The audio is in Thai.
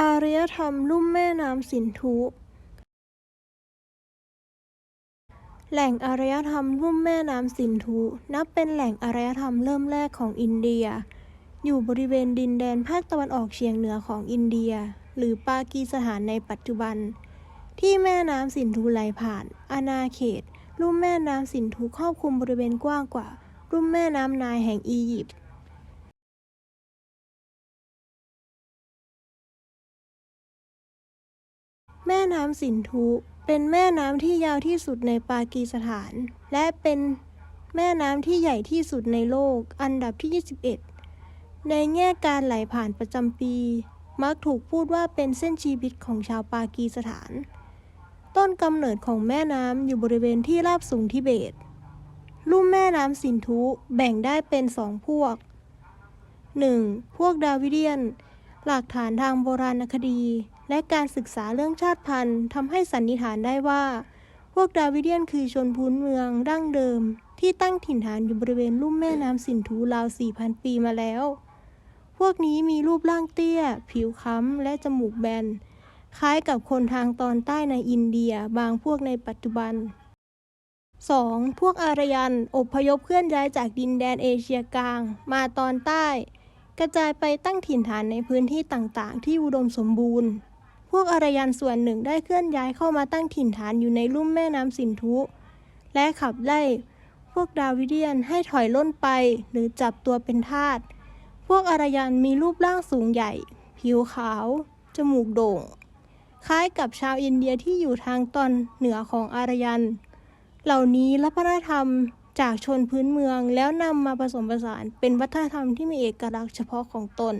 อารยธรรมลุ่มแม่น้ำสินธุ แหล่งอารยธรรมลุ่มแม่น้ำสินธุ นับเป็นแหล่งอารยธรรมเริ่มแรกของอินเดีย อยู่บริเวณดินแดนภาคตะวันออกเฉียงเหนือของอินเดีย หรือปากีสถานในปัจจุบัน ที่แม่น้ำสินธุไหลผ่าน อาณาเขต ลุ่มแม่น้ำสินธุครอบคลุมบริเวณกว้างกว่า ลุ่มแม่น้ำนายแห่งอียิปต์ แม่น้ำสินธุเป็นแม่น้ำที่ยาวที่สุดในปากีสถาน และเป็นแม่น้ำที่ใหญ่ที่สุดในโลก อันดับที่ 21 ในแง่การไหลผ่านประจำปี มักถูกพูดว่าเป็นเส้นชีวิตของชาวปากีสถาน ต้นกำเนิดของแม่น้ำอยู่บริเวณที่ราบสูงทิเบต ลุ่มแม่น้ำสินธุแบ่งได้เป็นสองพวก 1. พวกดาวิเดียน หลักฐานทางโบราณคดี และการศึกษาเรื่องชาติพันธุ์ทำให้สันนิษฐานได้ว่า พวกดาวิเดียนคือชนพื้นเมืองดั้งเดิม ที่ตั้งถิ่นฐานอยู่บริเวณลุ่มแม่น้ำสินธุราว 4,000 ปีมาแล้ว พวกนี้มีรูปร่างเตี้ย ผิวค้ำ และจมูกแบน คล้ายกับคนทางตอนใต้ในอินเดียบางพวกในปัจจุบัน 2. พวกอารยัน อพยพเคลื่อนย้ายจากดินแดนเอเชียกลาง มาตอนใต้ กระจายไปตั้งถิ่นฐานในพื้นที่ต่างๆ ที่อุดมสมบูรณ์ พวกอารยันส่วนหนึ่งได้เคลื่อนย้ายเข้ามาตั้งถิ่นฐานอยู่ในลุ่มแม่น้ำสินธุ และขับไล่พวกดาวิเดียนให้ถอยล่นไปหรือจับตัวเป็นทาส พวกอารยันมีรูปร่างสูงใหญ่ ผิวขาว จมูกโด่ง คล้ายกับชาวอินเดียที่อยู่ทางตอนเหนือของอารยัน เหล่านี้รับวัฒนธรรม จากชนพื้นเมืองแล้วนำมาผสมผสานเป็นวัฒนธรรมที่มีเอกลักษณ์เฉพาะของตน